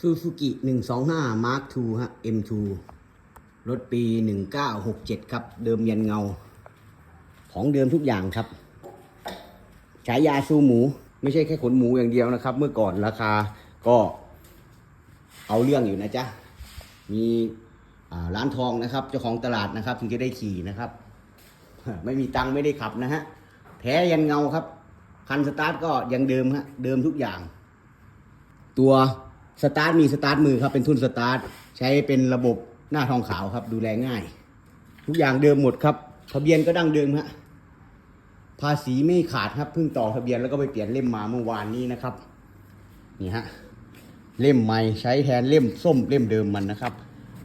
ซูซูกิ125 Mark II ฮะ M2 รถปี 1967 ครับ เดิมยันเงา ของเดิมทุกอย่างครับฉายาซูหมู ไม่ใช่แค่ขนหมูอย่างเดียวนะครับ เมื่อก่อนราคาก็เอาเรื่องอยู่นะจ๊ะ มีร้านทองนะครับ เจ้าของตลาดนะครับ ถึงจะได้ขี่นะครับ ไม่มีตังค์ไม่ได้ขับนะฮะแท้ยันเงาครับ คันสตาร์ทก็ยังเดิมฮะ เดิมทุกอย่าง ตัว สตาร์ทมีสตาร์ทมือครับเป็นทุนสตาร์ทใช้เป็นระบบหน้าทองขาวครับ ดูแลง่าย ทุกอย่างเดิมหมดครับทะเบียนก็ดั้งเดิมฮะภาษีไม่ขาดครับเพิ่งต่อทะเบียนแล้วก็ไปเปลี่ยนเล่มมาเมื่อวานนี้นะครับนี่ฮะเล่มใหม่ใช้แทนเล่มส้มเล่มเดิมมันนะครับ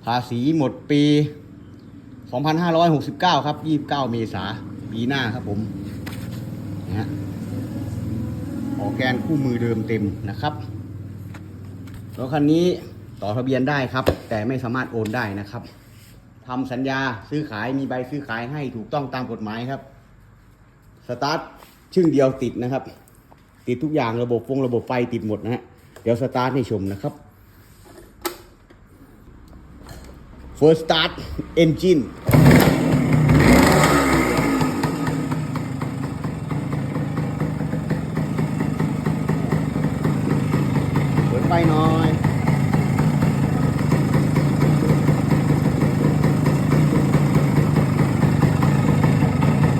ภาษีหมดปี 2569 ครับ 29 เมษาปีหน้าครับผมนะฮะออแกนคู่มือเดิมเต็มนะครับ รถคันนี้ต่อทะเบียนได้ครับ แต่ไม่สามารถโอนได้นะครับทำสัญญาซื้อขายมีใบซื้อขายให้ถูกต้องตามกฎหมายครับสตาร์ทชึ่งเดียวติดนะครับ ติดทุกอย่างระบบฟงระบบไฟติดหมดนะฮะเดี๋ยวสตาร์ทให้ชมนะครับ First start engine เปิดไฟหน่อย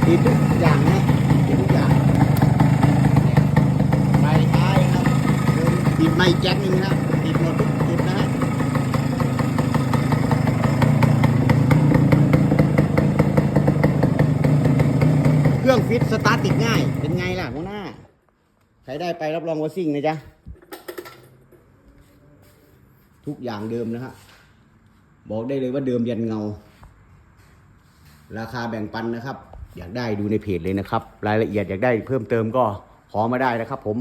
ติดทุกอย่างนะติดทุกอย่างไฟท้ายครับติดไม่แจ็คนึงนะติดหมดทุกจุดนะฮะเครื่องฟิตสตาร์ทติดง่าย เป็นไงล่ะหัวหน้า ใครได้ไปรับรองว่าซิ่งนะจ๊ะ ทุกอย่างเดิมนะฮะบอกได้เลยว่าเดิมยันเงา ราคาแบ่งปันนะครับ อยากได้ดูในเพจเลยนะครับ รายละเอียดอยากได้เพิ่มเติมก็ขอมาได้นะครับผม